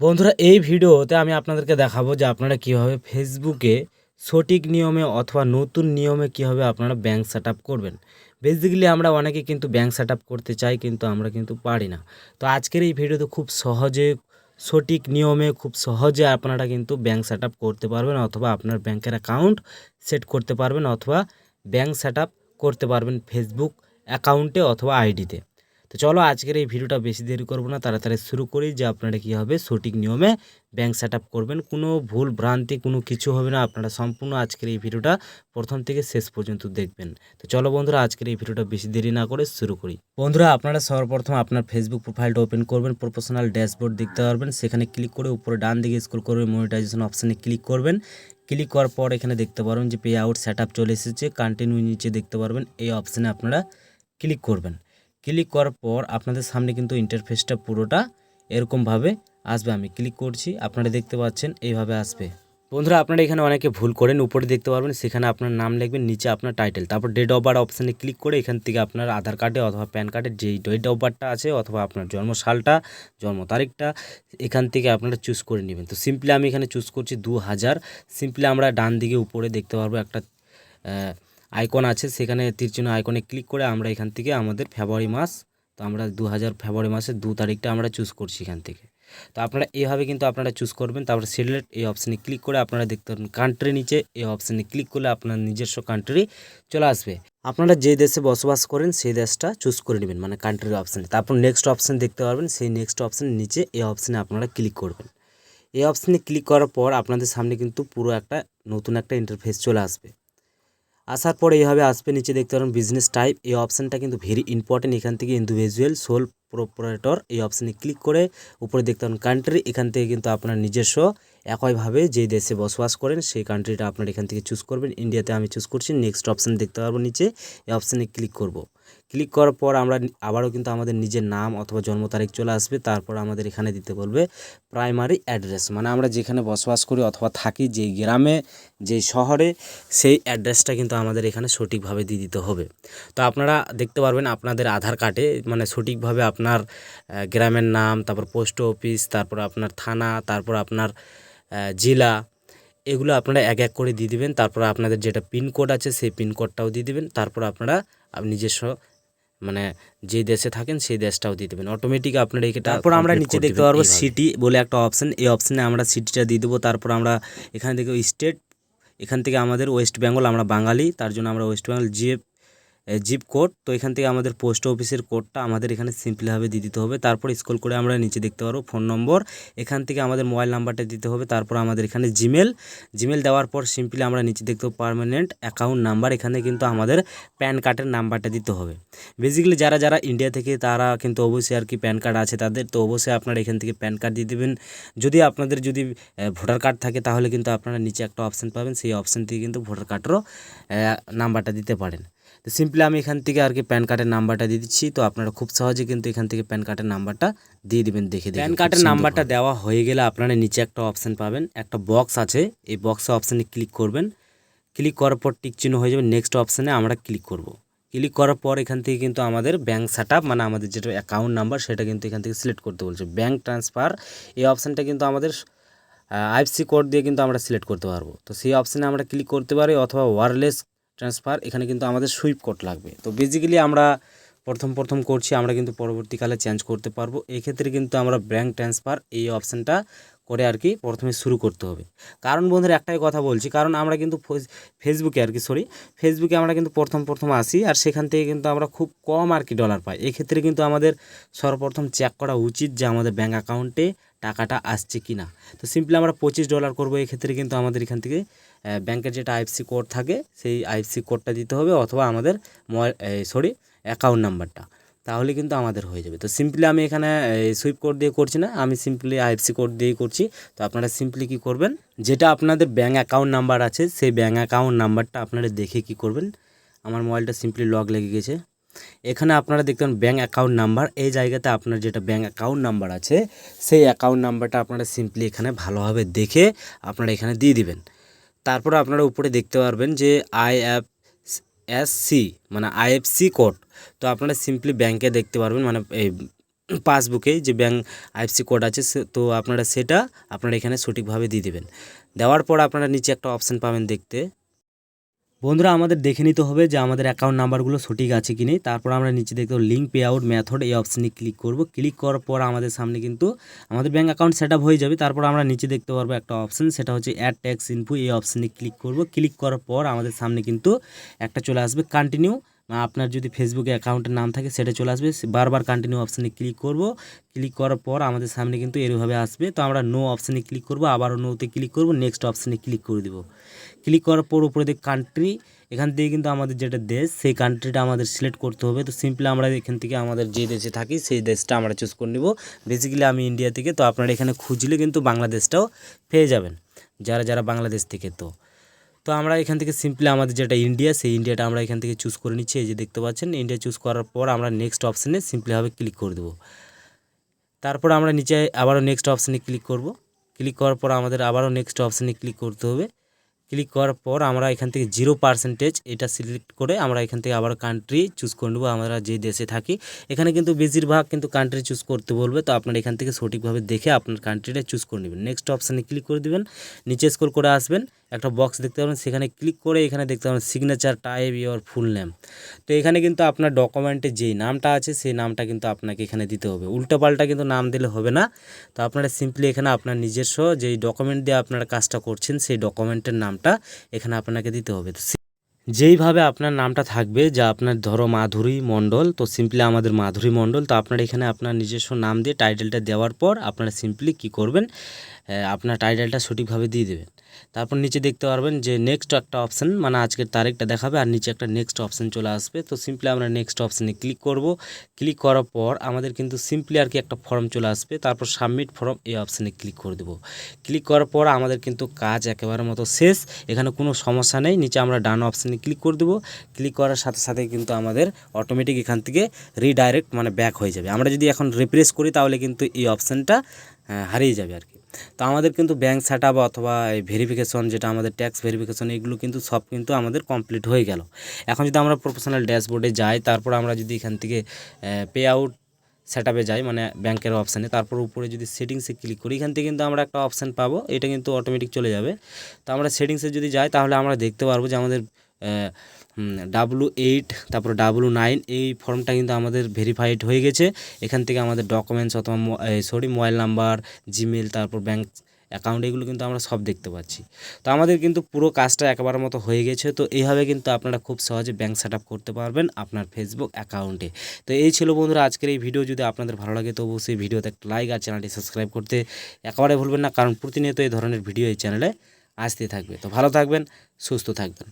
বন্ধুরা, এই ভিডিওতে আমি আপনাদেরকে দেখাবো যে আপনারা কীভাবে ফেসবুকে সঠিক নিয়মে অথবা নতুন নিয়মে কীভাবে আপনারা ব্যাংক সেট করবেন। বেসিক্যালি আমরা অনেকে কিন্তু ব্যাংক সেট করতে চাই, কিন্তু আমরা কিন্তু পারি না। তো আজকের এই ভিডিওতে খুব সহজে, সঠিক নিয়মে, খুব সহজে আপনারা কিন্তু ব্যাংক সেট করতে পারবেন অথবা আপনার ব্যাংকের অ্যাকাউন্ট সেট করতে পারবেন অথবা ব্যাংক সেট করতে পারবেন ফেসবুক অ্যাকাউন্টে অথবা আইডিতে। তো চলো আজকের এই ভিডিওটা বেশি দেরি করব না, তাড়াতাড়ি শুরু করি যে আপনারা কীভাবে সঠিক নিয়মে ব্যাংক সেট করবেন, কোনো ভুল ভ্রান্তি কোনো কিছু হবে না, আপনারা সম্পূর্ণ আজকের এই ভিডিওটা প্রথম থেকে শেষ পর্যন্ত দেখবেন। তো চলো বন্ধুরা, আজকের এই ভিডিওটা বেশি দেরি না করে শুরু করি। বন্ধুরা, আপনারা সর্বপ্রথম আপনার ফেসবুক প্রোফাইলটা ওপেন করবেন প্রফেশনাল ড্যাশবোর্ড দেখতে পারবেন, সেখানে ক্লিক করে উপরে ডান দিকে স্ক্রল করবেন মনিটাইজেশন অপশানে ক্লিক করবেন। ক্লিক করার পর এখানে দেখতে পারবেন যে পে আউট সেট চলে এসেছে কন্টিনিউ নিচে দেখতে পারবেন, এই অপশানে আপনারা ক্লিক করবেন। ক্লিক করার পর আপনাদের সামনে কিন্তু ইন্টারফেসটা পুরোটা এরকমভাবে আসবে। আমি ক্লিক করছি, আপনারা দেখতে পাচ্ছেন এইভাবে আসবে। বন্ধুরা, আপনারা এখানে অনেকে ভুল করেন, উপরে দেখতে পারবেন, সেখানে আপনার নাম লিখবেন, নিচে আপনার টাইটেল তারপর ডেট অফ বার্থ অপশানে ক্লিক করে এখান থেকে আপনার আধার কার্ডে অথবা প্যান কার্ডে যেই ডেট অফ বার্থটা আছে অথবা আপনার জন্ম সালটা, জন্ম তারিখটা, এখান থেকে আপনারা চুজ করে নেবেন। তো সিম্পলি আমি এখানে চুজ করছি দু হাজার সিম্পলি আমরা ডান দিকে উপরে দেখতে পারব একটা আইকন আছে, সেখানে তীরচিহ্ন আইকনে ক্লিক করে আমরা এখান থেকে আমাদের ফেব্রুয়ারি মাস, তো আমরা দু হাজার ফেব্রুয়ারি মাসের দু তারিখটা আমরা চুজ করছি এখান থেকে। তো আপনারা এইভাবে কিন্তু আপনারা চুজ করবেন, তারপরে সিলেক্ট এই অপশানে ক্লিক করে আপনারা দেখতে পাবেন কান্ট্রি নিচে এই অপশানে ক্লিক করলে আপনার নিজস্ব কান্ট্রি চলে আসবে। আপনারা যে দেশে বসবাস করেন, সেই দেশটা চুজ করে নেবেন মানে কান্ট্রির অপশানে তারপর নেক্সট অপশান দেখতে পারবেন, সেই নেক্সট অপশানের নিচে এই অপশানে আপনারা ক্লিক করবেন। এই অপশানে ক্লিক করার পর আপনাদের সামনে কিন্তু পুরো একটা নতুন একটা ইন্টারফেস চলে আসবে। আসার পরে এইভাবে আসবে, নিচে দেখতে পারেন বিজনেস টাইপ এই অপশানটা কিন্তু ভেরি ইম্পর্টেন্ট এখান থেকে ইন্ডিভিজুয়াল সোল প্রোপারেটর এই অপশানে ক্লিক করে উপরে দেখতে পারেন কান্ট্রি এখান থেকে কিন্তু আপনার নিজস্ব, একইভাবে যে দেশে বসবাস করেন, সেই কান্ট্রিটা আপনার এখান থেকে চুজ করবেন ইন্ডিয়াতে আমি চুজ করছি নেক্সট অপশান দেখতে পারব নিচে, এই অপশানে ক্লিক করব। ক্লিক করার পর আমরা আবারও কিন্তু আমাদের নিজের নাম অথবা জন্ম তারিখ চলে আসবে, তারপর আমাদের এখানে দিতে বলবে প্রাইমারি অ্যাড্রেস মানে আমরা যেখানে বসবাস করি অথবা থাকি যেই গ্রামে যেই শহরে, সেই অ্যাড্রেসটা কিন্তু আমাদের এখানে সঠিকভাবে দিয়ে দিতে হবে। তো আপনারা দেখতে পারবেন আপনাদের আধার কার্ডে মানে সঠিকভাবে আপনার গ্রামের নাম, তারপর পোস্ট অফিস তারপর আপনার থানা, তারপর আপনার জেলা এগুলো আপনারা এক এক করে দিয়ে দেবেন। তারপর আপনাদের যেটা পিনকোড আছে সেই পিনকোডটাও দিয়ে দেবেন। তারপর আপনারা নিজস্ব মানে যে দেশে থাকেন সেই দেশটাও দিয়ে দেবেন। অটোমেটিক আপনারা এটা তারপর আমরা নিচে দেখতে পারব সিটি বলে একটা অপশান এই অপশানে আমরা সিটিটা দিয়ে দেবো। তারপর আমরা এখান থেকে স্টেট এখান থেকে আমাদের ওয়েস্ট বেঙ্গল আমরা বাঙালি। তার জন্য আমরা ওয়েস্ট বেঙ্গল জিএফ জিপ কোড তো এখান থেকে আমাদের পোস্ট অফিসের কোডটা আমাদের এখানে সিম্পলিভাবে দিয়ে দিতে হবে। তারপর স্কল করে আমরা নিচে দেখতে পারব ফোন নম্বর এখান থেকে আমাদের মোবাইল নাম্বারটা দিতে হবে। তারপর আমাদের এখানে জিমেল জিমেল দেওয়ার পর সিম্পলি আমরা নিচে দেখতে পাবো পারমানেন্ট অ্যাকাউন্ট নাম্বার এখানে কিন্তু আমাদের প্যান কার্ডের নাম্বারটা দিতে হবে। বেসিক্যালি যারা যারা ইন্ডিয়া থেকে, তারা কিন্তু অবশ্যই আর কি প্যান কার্ড আছে তাদের, তো অবশ্যই আপনারা এখান থেকে প্যান কার্ড দিয়ে দেবেন। যদি আপনাদের যদি ভোটার কার্ড থাকে তাহলে কিন্তু আপনারা নিচে একটা অপশান পাবেন। সেই অপশান থেকে কিন্তু ভোটার কার্ডেরও নাম্বারটা দিতে পারেন। তো সিম্পলি আমি এখান থেকে আর কি প্যান কার্ডের নাম্বারটা দিয়ে দিচ্ছি। তো আপনারা খুব সহজে কিন্তু এখান থেকে প্যান কার্ডের নাম্বারটা দিয়ে দিবেন দেখে প্যান কার্ডের নাম্বারটা দেওয়া হয়ে গেলে আপনারা নিচে একটা অপশান পাবেন একটা বক্স আছে। এই বক্সে অপশানে ক্লিক করবেন। ক্লিক করার পর টিক চিহ্ন হয়ে যাবে। নেক্সট অপশানে আমরা ক্লিক করব। ক্লিক করার পর এখান থেকে কিন্তু আমাদের ব্যাঙ্ক সেট মানে আমাদের যেটা অ্যাকাউন্ট নাম্বার সেটা কিন্তু এখান থেকে সিলেক্ট করতে বলছে। ব্যাঙ্ক ট্রান্সফার এই অপশানটা কিন্তু আমাদের আইএফসি কোড দিয়ে কিন্তু আমরা সিলেক্ট করতে পারব। তো সেই অপশানে আমরা ক্লিক করতে পারি অথবা ওয়ারলেস ট্রান্সফার এখানে কিন্তু আমাদের সুইপ কোড লাগবে। তো বেসিক্যালি আমরা প্রথম প্রথম করছি, আমরা কিন্তু পরবর্তীকালে চেঞ্জ করতে পারব। এই ক্ষেত্রে কিন্তু আমরা ব্যাঙ্ক ট্রান্সফার এই অপশানটা করে আর কি প্রথমে শুরু করতে হবে। কারণ বন্ধুরা, একটাই কথা বলছি, কারণ আমরা কিন্তু ফেসবুকে আর কি সরি ফেসবুকে আমরা কিন্তু প্রথম প্রথম আসি আর সেখান থেকে কিন্তু আমরা খুব কম আর কি ডলার পাই। এক্ষেত্রে কিন্তু আমাদের সর্বপ্রথম চেক করা উচিত যে আমাদের ব্যাঙ্ক অ্যাকাউন্টে টাকাটা আসছে কি না তো সিম্পলি আমরা পঁচিশ ডলার করব এক্ষেত্রে কিন্তু আমাদের এখান থেকে ব্যাংকের যেটা আইএফসি কোড থাকে, সেই আইএফসি কোডটা দিতে হবে অথবা আমাদের মোবাইল সরি অ্যাকাউন্ট নাম্বারটা। তাহলে কিন্তু আমাদের হয়ে যাবে। তো সিম্পলি আমি এখানে সুইপ কোড দিয়ে করছি না, আমি সিম্পলি আইএফসি কোড দিয়েই করছি। তো আপনারা সিম্পলি কি করবেন, যেটা আপনাদের ব্যাঙ্ক অ্যাকাউন্ট নাম্বার আছে, সেই ব্যাঙ্ক অ্যাকাউন্ট নাম্বারটা আপনারা দেখে কি করবেন। আমার মোবাইলটা সিম্পলি লক লেগে গেছে। এখানে আপনারা দেখতেন ব্যাঙ্ক অ্যাকাউন্ট নাম্বার এই জায়গাতে আপনার যেটা ব্যাঙ্ক অ্যাকাউন্ট নাম্বার আছে, সেই অ্যাকাউন্ট নাম্বারটা আপনারা সিম্পলি এখানে ভালোভাবে দেখে আপনারা এখানে দিয়ে দিবেন। তারপর আপনারা উপরে দেখতে পারবেন যে আই অ্যাপ এস সি মানে আইএফসি কোড। তো আপনারা সিম্পলি ব্যাংকে দেখতে পারবেন মানে এই পাসবুকে যে ব্যাঙ্ক আইএফসি কোড আছে তো আপনারা সেটা আপনারা এখানে সঠিকভাবে দিয়ে দেবেন। দেওয়ার পর আপনারা নিচে একটা অপশান পাবেন দেখতে। বন্ধুরা, আমাদের দেখে নিতে হবে যে আমাদের অ্যাকাউন্ট নাম্বারগুলো সঠিক আছে কি নেই। তারপর আমরা নিচে দেখতে লিঙ্ক পে আউট মেথড এই অপশানে ক্লিক করব। ক্লিক করার পর আমাদের সামনে কিন্তু আমাদের ব্যাঙ্ক অ্যাকাউন্ট সেট হয়ে যাবে। তারপর আমরা নিচে দেখতে পারব একটা অপশান সেটা হচ্ছে অ্যাড ট্যাক্স ইনফো এই অপশানে ক্লিক করব। ক্লিক করার পর আমাদের সামনে কিন্তু একটা চলে আসবে কন্টিনিউ আপনার যদি ফেসবুকে অ্যাকাউন্টের নাম থাকে, সেটা চলে আসবে। বারবার কন্টিনিউ অপশানে ক্লিক করব। ক্লিক করার পর আমাদের সামনে কিন্তু এরভাবে আসবে। তো আমরা নো অপশানে ক্লিক করব, আবারও নোতে ক্লিক করব। নেক্সট অপশানে ক্লিক করে দেবো। ক্লিক করার পর উপরে দিকে কান্ট্রি এখান থেকে কিন্তু আমাদের যেটা দেশ, সেই কান্ট্রিটা আমাদের সিলেক্ট করতে হবে। তো সিম্পলি আমরা এখান থেকে আমাদের যে দেশে থাকি, সেই দেশটা আমরা চুজ করে নেব। বেসিক্যালি আমি ইন্ডিয়া থেকে, তো আপনারা এখানে খুঁজলে কিন্তু বাংলাদেশটাও পেয়ে যাবেন, যারা যারা বাংলাদেশ থেকে তো। তো আমরা এখান থেকে সিম্পলি আমাদের যেটা ইন্ডিয়া সেই ইন্ডিয়াটা আমরা এখান থেকে চুজ করে নিচ্ছি। এই যে দেখতে পাচ্ছেন ইন্ডিয়া চুজ করার পর আমরা নেক্সট অপশানে সিম্পলিভাবে ক্লিক করে দেবো। তারপর আমরা নিচে আবারও নেক্সট অপশানে ক্লিক করব। ক্লিক করার পর আমাদের আবারও নেক্সট অপশানে ক্লিক করতে হবে। ক্লিক করার পর আমরা এখান থেকে জিরো পার্সেন্টেজ এটা সিলেক্ট করে আমরা এখান থেকে আবার কান্ট্রি চুজ করে নেব, আমরা যে দেশে থাকি। এখানে কিন্তু বেশিরভাগ কিন্তু কান্ট্রি চুজ করতে বলবে, তো আপনার এখান থেকে সঠিকভাবে দেখে আপনার কান্ট্রিটা চুজ করে নেবেন। নেক্সট অপশানে ক্লিক করে দেবেন, নিচে স্কোর করে আসবেন, একটা বক্স দেখতে পাবেন, সেখানে ক্লিক করে এখানে দেখতে পাবেন signature type your full name তো এখানে কিন্তু আপনার ডকুমেন্টে যেই নামটা আছে, সেই নামটা কিন্তু আপনাকে এখানে দিতে হবে। উল্টোপাল্টা কিন্তু নাম দিলে হবে না। তো আপনারা সিম্পলি এখানে আপনার নিজস্ব যেই ডকুমেন্ট দিয়ে আপনারা কাজটা করছেন, সেই ডকুমেন্টের নামটা এখানে আপনাকে দিতে হবে। তো যেইভাবে আপনার নামটা থাকবে, যা আপনার ধরো মাধুরী মণ্ডল, তো সিম্পলি আমাদের মাধুরী মণ্ডল, তো আপনার এখানে আপনার নিজস্ব নাম দিয়ে টাইটেলটা দেওয়ার পর আপনারা সিম্পলি কি করবেন? আপনার টাইটেলটা সঠিকভাবে দিয়ে দেবেন। তারপর নিচে দেখতে পারবেন যে নেক্সট একটা অপশান মানে আজকের তারিখটা দেখাবে, আর নিচে একটা নেক্সট অপশান চলে আসবে। তো সিম্পলি আমরা নেক্সট অপশানে ক্লিক করব। ক্লিক করার পর আমাদের কিন্তু সিম্পলি আর কি একটা ফর্ম চলে আসবে। তারপর সাবমিট ফর্ম এই অপশানে ক্লিক করে দেবো। ক্লিক করার পর আমাদের কিন্তু কাজ একেবারে মতো শেষ। এখানে কোনো সমস্যা নেই। নিচে আমরা ডান অপশানে ক্লিক করে দেবো। ক্লিক করার সাথে সাথে কিন্তু আমাদের অটোমেটিক এখান থেকে রিডাইরেক্ট মানে ব্যাক হয়ে যাবে। আমরা যদি এখন রিপ্রেস করি তাহলে কিন্তু এই অপশানটা হারিয়ে যাবে আর কি। তো আমাদের কিন্তু ব্যাঙ্ক সেট আপ অথবা এই ভেরিফিকেশন যেটা আমাদের ট্যাক্স ভেরিফিকেশন এগুলো কিন্তু সব কিন্তু আমাদের কমপ্লিট হয়ে গেল। এখন যদি আমরা প্রফেশনাল ড্যাশবোর্ডে যাই, তারপর আমরা যদি এখান থেকে পে আউট সেট আপে যাই মানে ব্যাংকের অপশানে তারপর উপরে যদি সেটিংসে ক্লিক করি, এখান থেকে কিন্তু আমরা একটা অপশান পাবো, এটা কিন্তু অটোমেটিক চলে যাবে। তো আমরা সেটিংসে যদি যাই, তাহলে আমরা দেখতে পারব যে আমাদের ডাব্লু এইট তারপর ডাব্লু নাইন এই ফর্মটা কিন্তু আমাদের ভেরিফাইড হয়ে গেছে। এখান থেকে আমাদের ডকুমেন্টস অথবা সরি মোবাইল নাম্বার জিমেল তারপর ব্যাংক অ্যাকাউন্ট এগুলো কিন্তু আমরা সব দেখতে পাচ্ছি। তো আমাদের কিন্তু পুরো কাজটা একবার মতো হয়ে গেছে। তো এইভাবে কিন্তু আপনারা খুব সহজে ব্যাংক সেট করতে পারবেন আপনার ফেসবুক অ্যাকাউন্টে তো এই ছিল বন্ধুরা আজকের এই ভিডিও যদি আপনাদের ভালো লাগে তো অবশ্যই ভিডিওতে একটা লাইক আর চ্যানেলটি সাবস্ক্রাইব করতে একেবারে ভুলবেন না। কারণ প্রতিনিয়ত এই ধরনের ভিডিও এই চ্যানেলে আসতে থাকবে। তো ভালো থাকবেন, সুস্থ থাকবেন।